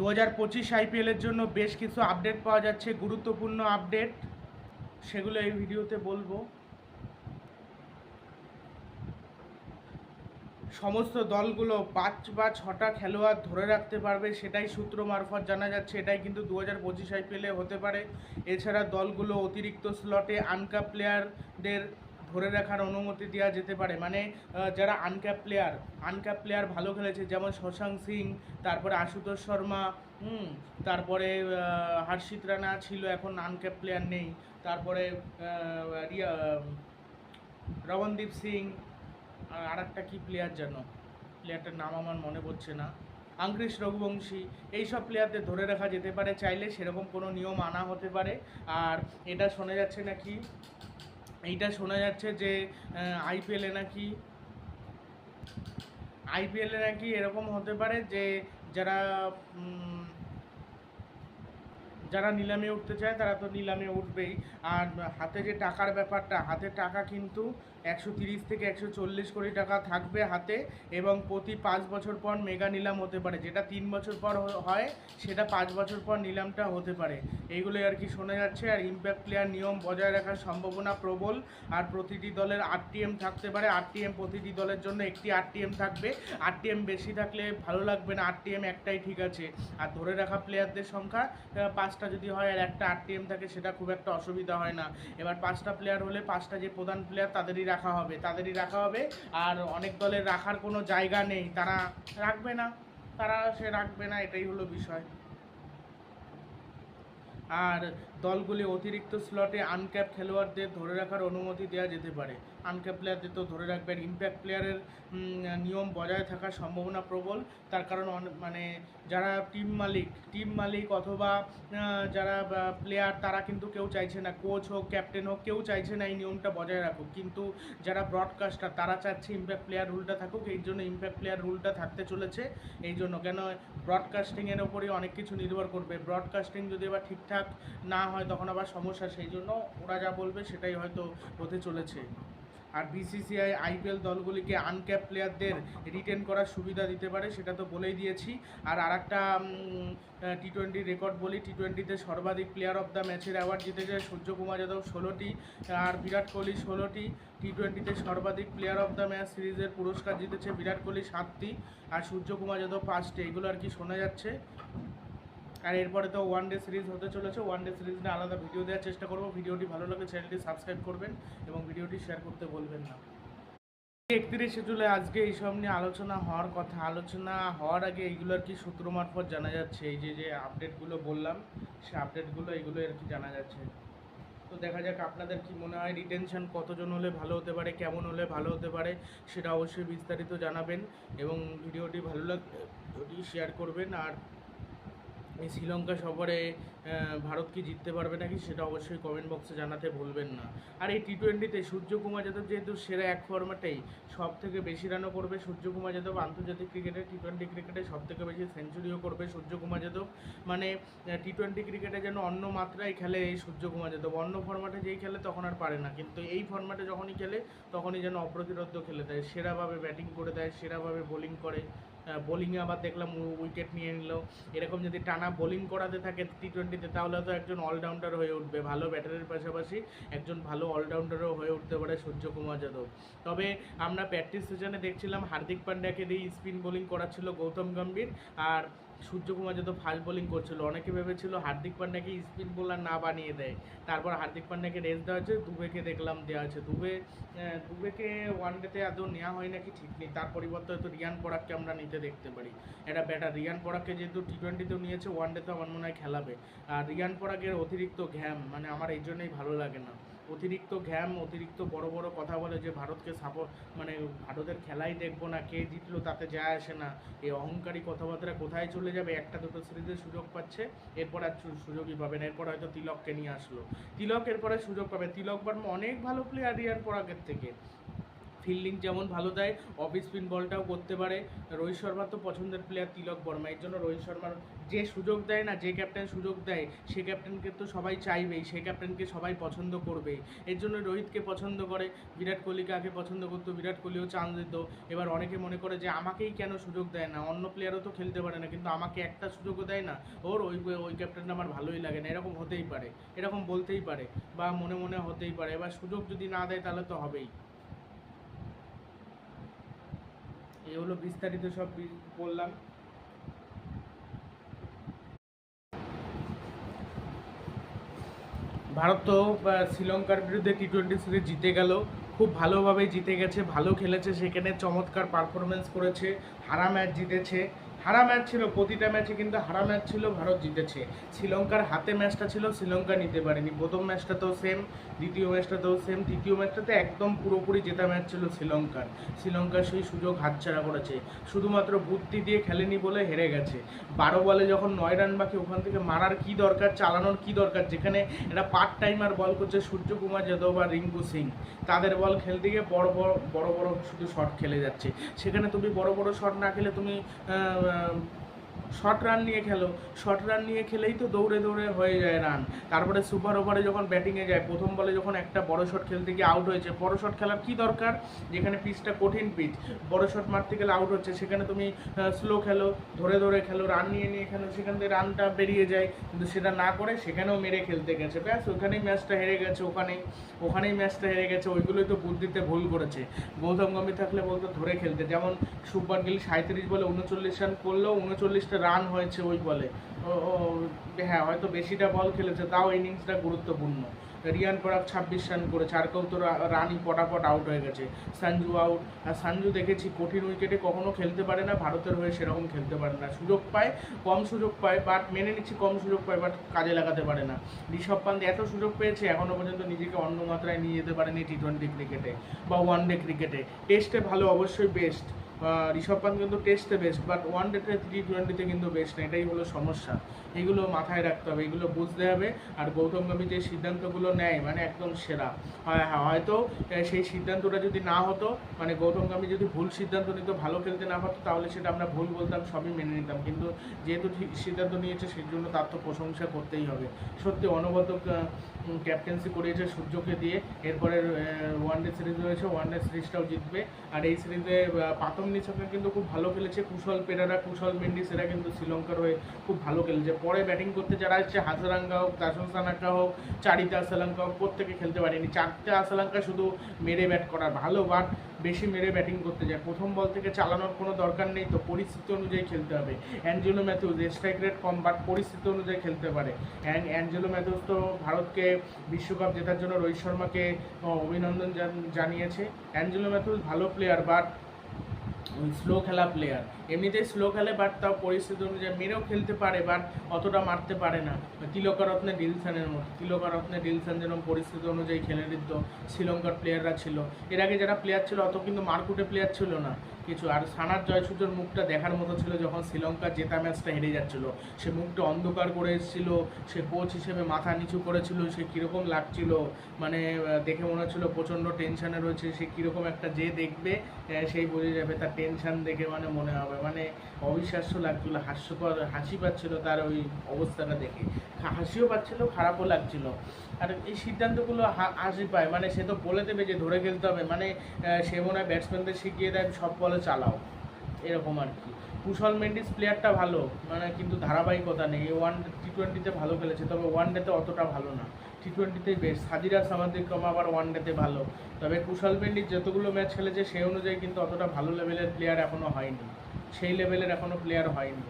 দু হাজার পঁচিশ আইপিএলের জন্য বেশ কিছু আপডেট পাওয়া যাচ্ছে, গুরুত্বপূর্ণ আপডেট সেগুলো এই ভিডিওতে বলব। সমস্ত দলগুলো পাঁচ বা ছটা খেলোয়াড় ধরে রাখতে পারবে, সেটাই সূত্র মারফত জানা যাচ্ছে। এটাই কিন্তু দু হাজার পঁচিশ আইপিএলে হতে পারে। এছাড়া দলগুলো অতিরিক্ত স্লটে আনকাপ প্লেয়ারদের ধরে রাখার অনুমতি দেওয়া যেতে পারে। মানে যারা আনক্যাপ প্লেয়ার আনক্যাপ প্লেয়ার ভালো খেলেছে, যেমন শশাঙ্ক সিং, তারপরে আশুতোষ শর্মা, হুম, তারপরে হর্ষিত রানা ছিল, এখন আনক্যাপ প্লেয়ার নেই। তারপরে রিয়া রমনদীপ সিং, আর একটা কী প্লেয়ার যেন? প্লেয়ারটার নাম আমার মনে পড়ছে না। আঙ্কৃশ রঘুবংশী, এইসব প্লেয়ারদের ধরে রাখা যেতে পারে, চাইলে সেরকম কোনো নিয়ম আনা হতে পারে। আর এটা শোনা যাচ্ছে নাকি এইটা শোনা যাচ্ছে যে আইপিএলে নাকি আইপিএলে নাকি এরকম হতে পারে যে যারা যারা নিলামে উঠতে চায় তারা তো নিলামে উঠবেই। আর হাতে যে টাকার ব্যাপারটা হাতে টাকা কিন্তু একশো তিরিশ থেকে একশো চল্লিশ কোটি টাকা থাকবে হাতে এবং প্রতি পাঁচ বছর পর মেগা নিলাম হতে পারে। যেটা তিন বছর পর হয় সেটা পাঁচ বছর পর নিলামটা হতে পারে। এইগুলোই আর কি শোনা যাচ্ছে। আর ইম্প্যাক্ট প্লেয়ার নিয়ম বজায় রাখার সম্ভাবনা প্রবল। আর প্রতিটি দলের আরটিএম থাকতে পারে। আরটিএম প্রতিটি দলের জন্য একটি আরটিএম থাকবে। আরটিএম বেশি থাকলে ভালো লাগবে না। আরটিএম একটাই ঠিক আছে। আর ধরে রাখা প্লেয়ারদের সংখ্যা আহ, পাঁচটা যদি হয় আর একটা আরটিএম থাকে, সেটা খুব একটা অসুবিধা হয় না। এবার পাঁচটা প্লেয়ার হলে পাঁচটা যে প্রধান প্লেয়ার তাদেরই রাখা হবে। তাদেরই রাখা হবে আর অনেক দলের রাখার কোনো জায়গা নেই। তারা রাখবে না। তারা সে রাখবে না, এটাই হলো বিষয়। আর দলগুলি অতিরিক্ত স্লটে আনক্যাপ খেলোয়াড়দের ধরে রাখার অনুমতি দেওয়া যেতে পারে। আনক্যাপ প্লেয়ারদের তো ধরে রাখবে আর ইম্প্যাক্ট প্লেয়ারের নিয়ম বজায় থাকার সম্ভাবনা প্রবল। তার কারণ মানে যারা টিম মালিক টিম মালিক অথবা যারা প্লেয়ার তারা কিন্তু কেউ চাইছে না। কোচ হোক ক্যাপ্টেন হোক, কেউ চাইছে না এই নিয়মটা বজায় রাখুক। কিন্তু যারা ব্রডকাস্টার তারা চাচ্ছে ইম্প্যাক্ট প্লেয়ার রুলটা থাকুক। এই জন্য ইম্প্যাক্ট প্লেয়ার রুলটা থাকতে চলেছে। এই জন্য কেন ব্রডকাস্টিংয়ের ওপরই অনেক কিছু নির্ভর করবে। ব্রডকাস্টিং যদি এবার ঠিকঠাক না হয়, তখন আবার সমস্যা। সেই জন্য ওরা যা বলবে সেটাই হয়তো হতে চলেছে। আর বিসিসিআই আইপিএল দলগুলিকে আনক্যাপ প্লেয়ারদের রিটেন করার সুবিধা দিতে পারে, সেটা তো বলেই দিয়েছি। আর আরেকটা টি টোয়েন্টি রেকর্ড বলি টি টোয়েন্টিতে সর্বাধিক প্লেয়ার অফ দ্য ম্যাচের অ্যাওয়ার্ড জিতেছে সূর্যকুমার যাদব ষোলোটি, আর বিরাট কোহলি ষোলোটি। টি টোয়েন্টিতে সর্বাধিক প্লেয়ার অফ দ্য ম্যাচ সিরিজের পুরস্কার জিতেছে বিরাট কোহলি সাতটি, আর সূর্যকুমার যাদব পাঁচটি। এগুলো আর কি শোনা যাচ্ছে? আর এরপরে তো ওয়ান ডে সিরিজ হতে চলেছে ওয়ান ডে সিরিজ নিয়ে আলাদা ভিডিও দেওয়ার চেষ্টা করব। ভিডিওটি ভালো লাগে চ্যানেলটি সাবস্ক্রাইব করবেন এবং ভিডিওটি শেয়ার করতে বলবেন না। একত্রিশে জুলাই, আজকে এইসব নিয়ে আলোচনা হওয়ার কথা। আলোচনা হওয়ার আগে এইগুলো আর কি সূত্র মারফত জানা যাচ্ছে। এই যে যে আপডেটগুলো বললাম, সে আপডেটগুলো এইগুলো আর কি জানা যাচ্ছে। তো দেখা যাক আপনাদের কি মনে হয় রিটেনশন কতজন হলে ভালো হতে পারে, কেমন হলে ভালো হতে পারে, সেটা অবশ্যই বিস্তারিত জানাবেন এবং ভিডিওটি ভালো লাগলে শেয়ার করবেন। আর শ্রীলঙ্কা সফরে ভারত কি জিততে পারবে নাকি সেটা অবশ্যই কমেন্ট বক্সে জানাতে ভুলবেন না। আর এই টি টোয়েন্টিতে সূর্যকুমার যাদব যেহেতু সেরা এক ফর্ম্যাটেই সব থেকে বেশি রানও করবে সূর্যকুমার যাদব, আন্তর্জাতিক ক্রিকেটে টি টোয়েন্টি ক্রিকেটে সব থেকে বেশি সেঞ্চুরিও করবে সূর্যকুমার যাদব। মানে টি টোয়েন্টি ক্রিকেটে যেন অন্য মাত্রায় খেলে এই সূর্যকুমার যাদব। অন্য ফর্ম্যাটে যেই খেলে তখন আর পারে না। কিন্তু এই ফর্ম্যাটে যখনই খেলে, তখনই যেন অপ্রতিরোধ্য খেলে দেয়। সেরাভাবে ব্যাটিং করে দেয়, সেরাভাবে বোলিং করে। বোলিংয়ে আবার দেখলাম উইকেট নিয়ে নিল। এরকম যদি টানা বোলিং করাতে থাকে টি টোয়েন্টিতে তাহলে তো একজন অলরাউন্ডার হয়ে উঠবে। ভালো ব্যাটারের পাশাপাশি একজন ভালো অলরাউন্ডারও হয়ে উঠতে পারে সূর্যকুমার যাদব। তবে আমরা প্র্যাকটিস সেশনে দেখছিলাম হার্দিক পান্ডিয়াকে দিয়ে স্পিন বোলিং করাচ্ছিল গৌতম গম্ভীর। আর সূর্যকুমার যাদব ফাস্ট বোলিং করছিল, অনেকে ভেবেছিল হার্দিক পান্ডিয়াকে স্পিন বোলার না বানিয়ে দেয়। তারপর হার্দিক পান্ডিয়াকে রেস্ট দেওয়া হয়েছে, দুবেকে দেখলাম দেওয়া আছে দুবে দুবেকে ওয়ান ডেতে আদৌ নেওয়া হয় নাকি ঠিক নেই। তার পরিবর্তে হয়তো রিয়ান পরাগকে আমরা নিতে দেখতে পারি। এটা ব্যাটার রিয়ান পরাগকে যেহেতু টি টোয়েন্টিতেও নিয়েছে ওয়ান ডেতে আমার মনে হয় খেলাবে। আর রিয়ান পরাগের অতিরিক্ত ঘ্যাম মানে আমার এই জন্যই ভালো লাগে না। অতিরিক্ত ঘ্যাম, অতিরিক্ত বড় বড় কথা বলে যে ভারতকে সাপোর্ট মানে ভারতের খেলাই দেখব না, কে জিতলো তাতে যায় আসে না। এই অহংকারী কথাবার্তা কোথায় চলে যাবে? একটা দুটো সিরিজে সুযোগ পাচ্ছে, এরপর আর সুযোগই পাবে না। এরপর হয়তো তিলককে নিয়ে আসলো। তিলক এরপরে সুযোগ পাবে। তিলক বর্মা অনেক ভালো প্লেয়ার ইয়ার পর আগের থেকে। ফিল্ডিং যেমন ভালো দেয় অফ স্পিন বলটাও করতে পারে। রোহিত শর্মার তো পছন্দের প্লেয়ার তিলক বর্মা, এর জন্য রোহিত শর্মার যে সুযোগ দেয় না, যে ক্যাপ্টেন সুযোগ দেয়, সে ক্যাপ্টেনকে তো সবাই চাইবেই সেই ক্যাপ্টেনকে সবাই পছন্দ করবে এর জন্য রোহিতকে পছন্দ করে, বিরাট কোহলিকে আগে পছন্দ করতো, বিরাট কোহলিও চান্স দিত। এবার অনেকে মনে করে যে আমাকেই কেন সুযোগ দেয় না? অন্য প্লেয়ারও তো খেলতে পারে না, কিন্তু আমাকে একটা সুযোগও দেয় না। ওর ওই ওই ক্যাপ্টেনটা আমার ভালোই লাগে না, এরকম হতেই পারে, এরকম বলতেই পারে বা মনে মনে হতেই পারে। এবার সুযোগ যদি না দেয় তাহলে তো হবেই। এই হলো বিস্তারিত সব বললাম। ভারত তো শ্রীলঙ্কার বিরুদ্ধে টি টোয়েন্টি সিরিজ জিতে গেল। খুব ভালোভাবে জিতে গেছে, ভালো খেলেছে, সেখানে চমৎকার পারফরমেন্স করেছে, হারা ম্যাচ জিতেছে। হারা ম্যাচ ছিল, প্রতিটা ম্যাচে কিন্তু হারা ম্যাচ ছিল, ভারত জিতেছে। শ্রীলঙ্কার হাতে ম্যাচটা ছিল, শ্রীলঙ্কা নিতে পারেনি। প্রথম ম্যাচটাতেও সেম দ্বিতীয় ম্যাচটাতেও সেম তৃতীয় ম্যাচটাতে একদম পুরোপুরি জেতা ম্যাচ ছিল শ্রীলঙ্কার। শ্রীলঙ্কার সেই সুযোগ হাতছাড়া করেছে। শুধুমাত্র বুদ্ধি দিয়ে খেলেনি বলে হেরে গেছে। বারো বলে যখন নয় রান বাকি, ওখান থেকে মারার কি দরকার, চালানোর কি দরকার? যেখানে এটা পার্ট টাইমার বল করছে সূর্যকুমার যাদব আর রিঙ্কু সিং। তাদের বল খেলতে গিয়ে বড় বড় বড় বড় শুধু শট খেলে যাচ্ছে। সেখানে তুমি বড় বড় শট না খেলে তুমি um, শর্ট রান নিয়ে খেলো। শর্ট রান নিয়ে খেলেই তো দৌড়ে দৌড়ে হয়ে যায় রান তারপরে সুপার ওভারে যখন ব্যাটিংয়ে যায়, প্রথম বলে যখন একটা বড় শট খেলতে গিয়ে আউট হয়েছে, বড় শট খেলার কি দরকার? যেখানে পিচটা কঠিন পিচ বড় শট মারতে গেলে আউট হচ্ছে। সেখানে তুমি স্লো খেলো, ধরে ধরে খেলো রান নিয়ে নিয়ে খেলো, সেখান থেকে রানটা বেরিয়ে যায়। কিন্তু সেটা না করে সেখানেও মেরে খেলতে গেছে। ব্যাস, ওখানেই ম্যাচটা হেরে গেছে ওখানেই ওখানেই ম্যাচটা হেরে গেছে। ওইগুলোই তো বুদ্ধিতে ভুল করেছে। গৌতম গম্ভীর থাকলে বলতো ধরে খেলতে। যেমন শুভমান গিল সাঁত্রিশ বলে উনচল্লিশ রান করলেও উনচল্লিশটা রান হয়েছে ওই বলে। হ্যাঁ হয়তো বেশিটা বল খেলেছে, তাও ইনিংসটা গুরুত্বপূর্ণ। রিয়ান পরাগ ছাব্বিশ রান করেছে, আর কেউ তো রানই পটাপট আউট হয়ে গেছে। সঞ্জু আউট আর সঞ্জু দেখেছি কঠিন উইকেটে কখনো খেলতে পারে না, ভারতের হয়ে সেরকম খেলতে পারে না। সুযোগ পায়, কম সুযোগ পায় বাট মেনে নিচ্ছি কম সুযোগ পায় বাট কাজে লাগাতে পারে না। ঋষভ পান্তে এত সুযোগ পেয়েছে এখনও পর্যন্ত নিজেকে অন্য মাত্রায় নিয়ে যেতে পারেনি টি টোয়েন্টি ক্রিকেটে বা ওয়ান ডে ক্রিকেটে টেস্টে ভালো, অবশ্যই বেস্ট ঋষভ পান্ত কিন্তু টেস্টে বেস্ট বাট ওয়ান ডেতে টি টোয়েন্টিতে কিন্তু বেস্ট না এটাই হলো সমস্যা। এইগুলো মাথায় রাখতে হবে এগুলো বুঝতে হবে আর গৌতম গম্ভীর যে সিদ্ধান্তগুলো নেয় মানে একদম সেরা। হয় হ্যাঁ, হয়তো সেই সিদ্ধান্তটা যদি না হতো মানে গৌতম গম্ভীর যদি ভুল সিদ্ধান্ত নিত ভালো খেলতে না পারতো তাহলে সেটা আমরা ভুল বলতাম সবই মেনে নিতাম। কিন্তু যেহেতু ঠিক সিদ্ধান্ত নিয়েছে সেই জন্য তার তো প্রশংসা করতেই হবে। সত্যি অনবদ্য ক্যাপ্টেন্সি করিয়েছে সূর্যকে দিয়ে। এরপরে ওয়ান ডে সিরিজ রয়েছে ওয়ান ডে সিরিজটাও জিতবে। আর এই সিরিজে পাতম নিচকে কিন্তু খুব ভালো খেলেছে। কুশল পেরারা, কুশল মেন্ডিস, এরা কিন্তু শ্রীলঙ্কার হয়ে খুব ভালো খেলেছে। পরে ব্যাটিং করতে যারা এসছে, হাজারাঙ্গা হোক দাসন সানাকা হোক চারিতা আসালাঙ্কা হোক, প্রত্যেকে খেলতে পারেনি। চারটে আসালাঙ্কা শুধু মেরে ব্যাট করা ভালো বাট বেশি মেরে ব্যাটিং করতে যায়। প্রথম বল থেকে চালানোর কোনো দরকার নেই, তো পরিস্থিতি অনুযায়ী খেলতে হবে। অ্যাঞ্জেলো ম্যাথিউজ স্ট্রাইক রেট কম বাট পরিস্থিতি অনুযায়ী খেলতে পারে। অ্যান্ড অ্যাঞ্জেলো ম্যাথিউজ তো ভারতকে বিশ্বকাপ জেতার জন্য রোহিত শর্মাকে অভিনন্দন জানিয়েছে। অ্যাঞ্জেলো ম্যাথিউজ ভালো প্লেয়ার বাট স্লো খেলা প্লেয়ার এমনিতেই স্লো খেলে বাট তাও পরিস্থিতি অনুযায়ী মেরেও খেলতে পারে বাট অতটা মারতে পারে না। তিলকারত্নে ডিলসানের মতো তিলকারত্নে ডিলসান যেরকম পরিস্থিতি অনুযায়ী খেলে দিত, শ্রীলঙ্কার প্লেয়াররা ছিল। এর আগে যারা প্লেয়ার ছিল, অত কিন্তু মারকুটে প্লেয়ার ছিল না। কিছু। আর সানার জয়সূর্যর মুখটা দেখার মতো ছিল যখন শ্রীলঙ্কা জেতা ম্যাচটা হেরে যাচ্ছিল। সে মুখটা অন্ধকার করে এসেছিল, সে কোচ হিসেবে মাথা নিচু করেছিল, সে কীরকম লাগছিল মানে দেখে মনে হচ্ছিল প্রচণ্ড টেনশানে রয়েছে, সে কীরকম একটা যে দেখবে সেই বোঝা যাবে, তার টেনশন দেখে মানে মনে হবে। মানে অবিশ্বাস্য লাগছিল, হাস্যকর হাসি পাচ্ছিল তার ওই অবস্থাটা দেখে। হাসিও পাচ্ছিল, খারাপও লাগছিল। আর এই সিদ্ধান্তগুলো হাসি পায়। মানে সে তো বলে দেবে যে ধরে খেলতে হবে। মানে সে মনে হয় ব্যাটসম্যানদের শিখিয়ে দেয়, সব বলে চালাও। এরকম আর কি। কুশল মেন্ডিস প্লেয়ারটা ভালো মানে কিন্তু ধারাবাহিকতা নেই। ওয়ান টি টোয়েন্টিতে ভালো খেলেছে, তবে ওয়ান ডেতে অতটা ভালো না। টি টোয়েন্টিতেই বেস্ট সাদিরা সামাদিক্রম আবার ওয়ান ডেতে ভালো। তবে কুশল মেন্ডিস যতগুলো ম্যাচ খেলেছে, সেই অনুযায়ী কিন্তু অতটা ভালো লেভেলের প্লেয়ার এখনও হয়নি। সেই লেভেলের এখনও প্লেয়ার হয়নি।